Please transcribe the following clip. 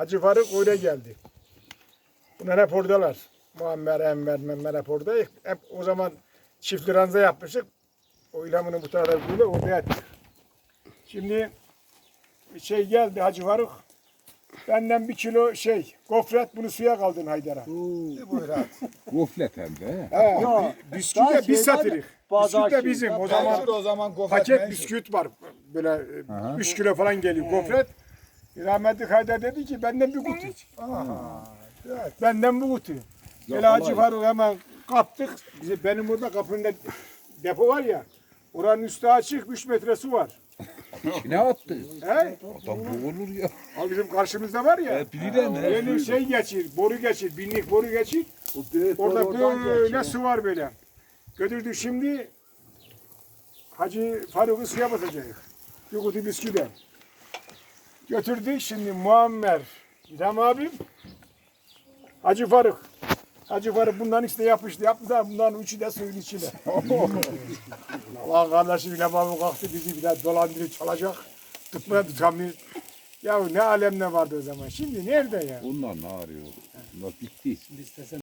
Hacı Faruk öyle geldi. Bunlar hep oradalar. Muammer, Enver, Memmer hep orada. Hep o zaman çift ranza yapmıştık. O İlham'ın bu tarafa böyle orada yattık. Şimdi şey geldi Hacı Faruk. Benden bir kilo şey, gofret bunu suya kaldın Haydar'a. Buyur abi. Goflet hem de. He, bi- bisküvi de biz satırız. Bisküvi de bizim. O zaman Meşhur o zaman gofret paket meşhur. bisküvit var. Böyle Aha. 3 kilo falan geliyor gofret. Rahmetli Haydar dedi ki benden bir kutu. Aha. Benden bu kutu. Böyle Hacı Faruk hemen kaptık. Bize, benim orada kapının depo var ya. Oranın üstü açık 3 metre su var. Ne attı? He? Adam boğulur ya. Al bizim karşımızda var ya. Bilirem ne? Yeni şey geçir, boru geçir, binlik boru geçir. Orada böyle su var böyle. Götürdük şimdi Hacı Faruk'u suya basacak. Bir kutu bisküvi. Götürdük şimdi Muammer, İlham abim, Hacı Faruk. Hacı Faruk bunların ikisi de yapıştı. Yaptı da bunların üçü de suyun içine. Allah kardeşim İlham abim kalktı bizi bir daha dolandırıp çalacak. Tutmaya tutamıyor. Ya ne alem ne vardı o zaman. Şimdi nerede ya? Bunlar ne arıyor? Bunlar bitti.